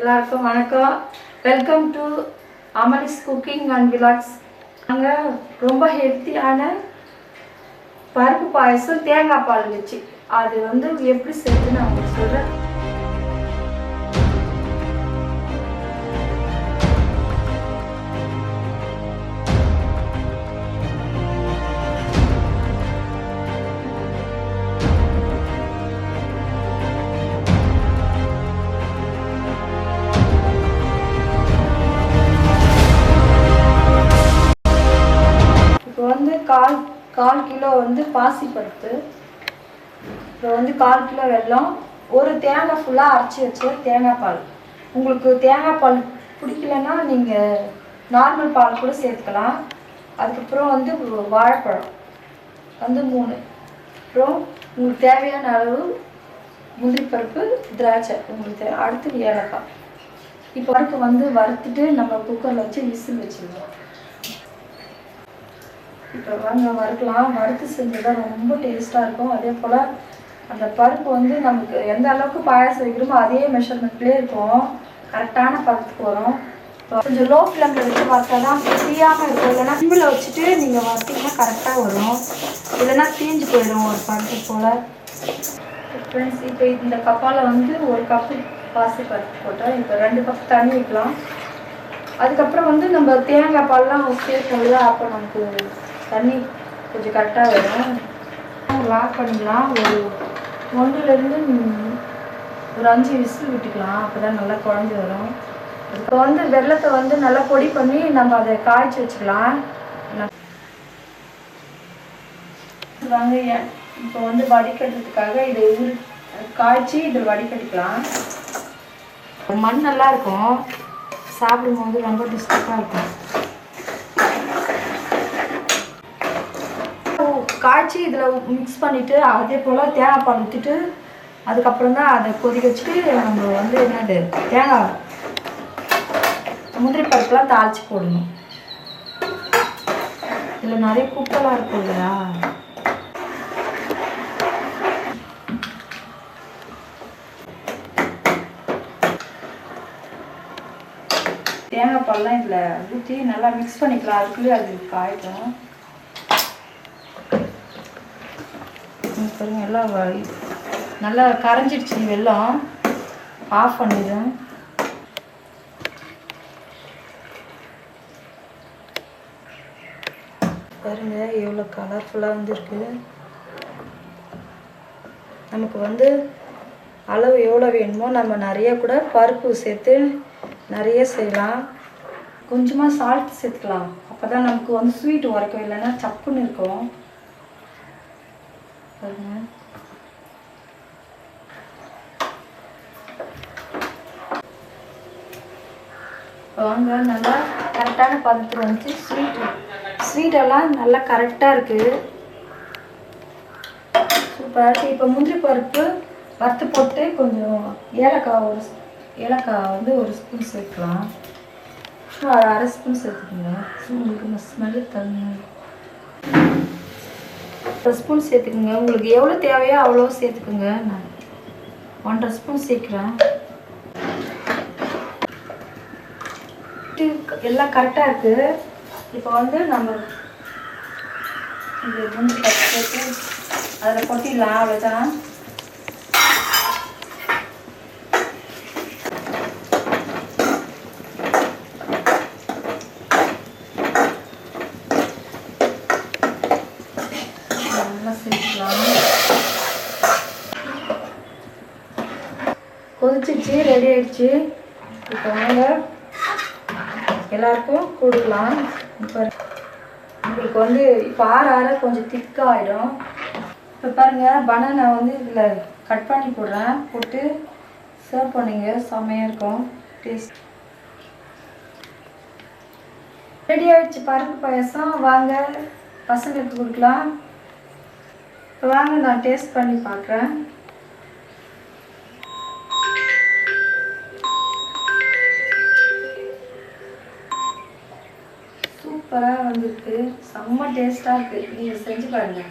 எல்லாருக்கும் வணக்கம். Welcome to Amali's cooking and vlogs நாங்கள் ரொம்ப ஹெல்த்தியான பருப்பு பாயசம் தேங்காய் பால் வச்சு. அது வந்து எப்படி செஞ்சு நான் உங்களுக்கு சொல்கிறேன் கால் கிலோ வந்து பாசிப்பருப்பு இப்போ வந்து கால் கிலோ வெல்லம். ஒரு தேங்காய் ஃபுல்லாக அரைச்சி வச்ச தேங்காய் பால். உங்களுக்கு தேங்காய் பால் பிடிக்கலன்னா நீங்கள் நார்மல் பால் கூட சேர்த்துக்கலாம். அதுக்கப்புறம் வந்து வாழைப்பழம். வந்து மூணு. அப்புறம் உங்களுக்கு தேவையான அளவு முந்திரி பருப்பு திராட்சை. உங்களுக்கு அடுத்து ஏலக்காய். இப்போ பருப்பு வந்து வறுத்துட்டு நம்ம குக்கரில் வச்சு விசில் வச்சுருவோம். இப்போ வாங்க வறுக்கலாம். வறுத்து செஞ்சதான் ரொம்ப டேஸ்ட்டாக இருக்கும். அதே போல் அந்த பருப்பு வந்து நமக்கு எந்த அளவுக்கு பாயாசம் வைக்கிறோமோ அதே மெஷர்மெண்ட்லேயே இருக்கும். கரெக்டான பதத்துக்கு வரும். கொஞ்சம் லோ ஃப்ளேமில் வச்சு வறுத்தா தான் பிரியாமல் இருக்கும். இல்லைன்னா சிம்பிளில் வச்சுட்டு நீங்கள் வறுத்தீங்கன்னா கரெக்டாக வரும். இல்லைன்னா தீஞ்சு போயிடும் ஒரு பருப்பு போல். ஃப்ரெண்ட்ஸ் இப்போ இந்த கப்பால் வந்து ஒரு கப்பு பாசி பருப்பு போட்டோம். இப்போ ரெண்டு கப் தண்ணி வைக்கலாம் அதுக்கப்புறம் வந்து நம்ம தேங்காய் பால்லாம் சேர்ப்போம் அப்போ நமக்கு தண்ணி கொஞ்சம் கரெக்டாக வரும். லாக் பண்ணிக்கலாம் ஒரு ஒன்றுலேருந்து ஒரு அஞ்சு விசில் விட்டுக்கலாம். அப்போ தான் நல்லா குழஞ்சி வரும். இப்போ வந்து வெள்ளத்தை வந்து நல்லா பொடி பண்ணி நம்ம அதை காய்ச்சி வச்சுக்கலாம். வாங்க இப்போ வந்து வடிகட்டுறதுக்காக இதை உரு காய்ச்சி இதில் வடிகட்டிக்கலாம். மண் நல்லா இருக்கும். சாப்பிடும்போது ரொம்ப டிஸ்டர்பாக இருக்கும். காய்ச்சி இதில் மிக்ஸ் பண்ணிவிட்டு அதே போல் தேங்காய் பால் ஊற்றிட்டு அதுக்கப்புறம் தான் அதை கொதிக்க வச்சுட்டு நம்ம வந்து என்னது தேங்காய் முந்திரி பருப்புலாம் தாளித்து போடணும். இதில் நிறைய குப்பெல்லாம் இருக்கும் இல்லையா? தேங்காய் பால்லாம் இதில் ஊற்றி நல்லா மிக்ஸ் பண்ணிக்கலாம். அதுக்குள்ளேயே அது காயிடும் பாருங்கள் பாருங்க எல்லாம் நல்லா கரைஞ்சிடுச்சு வெள்ளம். ஆஃப் பண்ணிடுறேன் பாருங்க எவ்வளோ கலர்ஃபுல்லாக வந்துருக்கு. நமக்கு வந்து அளவு எவ்வளோ வேணுமோ நம்ம நிறைய கூட பருப்பு சேர்த்து நிறைய செய்யலாம். கொஞ்சமாக சால்ட் சேர்த்துக்கலாம். அப்போ தான் நமக்கு வந்து ஸ்வீட் உரைக்கும். இல்லைன்னா சப்புன்னு இருக்கும். வாங்க நல்லா கரெக்டான பதத்தில் வந்துச்சு ஸ்வீட் ஸ்வீட்டெல்லாம் நல்லா கரெக்டாக இருக்குது சூப்பராக இருக்குது இப்போ முந்திரி பருப்பு வறுத்து போட்டு கொஞ்சம் ஏலக்காய் ஒரு ஏலக்காய் வந்து ஒரு ஸ்பூன் சேர்க்கலாம். சும்மா ஒரு அரை ஸ்பூன் சேர்த்துக்கோங்க. உங்களுக்கு ஸ்மெல்லு தங்க ஒரு ஸ்பூன் சேர்த்துக்குங்க. உங்களுக்கு எவ்வளோ தேவையோ அவ்வளோ சேர்த்துக்குங்க. நான் ஒன்றரை ஸ்பூன் சேர்க்குறேன். எல்லாம் கரெக்டாக இருக்குது இப்போ வந்து நம்ம இது முந்திரி பத்து சேர்த்து அதில் கொட்டிடலாம் அவ்வளோதான் நல்லா கொதிச்சிச்சு ரெடி ஆயிடுச்சு. இப்போ வாங்க. எல்லாருக்கும் கொடுக்கலாம். இப்போ உங்களுக்கு வந்து இப்போ ஆற ஆற கொஞ்சம் திக்காகிடும் இப்போ பாருங்கள் பனானா வந்து இதில் கட் பண்ணி போடுறேன். போட்டு சர்வ் பண்ணிங்க. செம்மையாக இருக்கும். டேஸ்ட் ரெடி ஆகிடுச்சு பருப்பு பாயாசம். வாங்க பசங்களுக்கு கொடுக்கலாம். இப்போ வாங்க நான் டேஸ்ட் பண்ணி பார்க்குறேன். இருக்குது செம்ம டேஸ்ட்டாக இருக்குது நீங்கள் செஞ்சு பாருங்கள்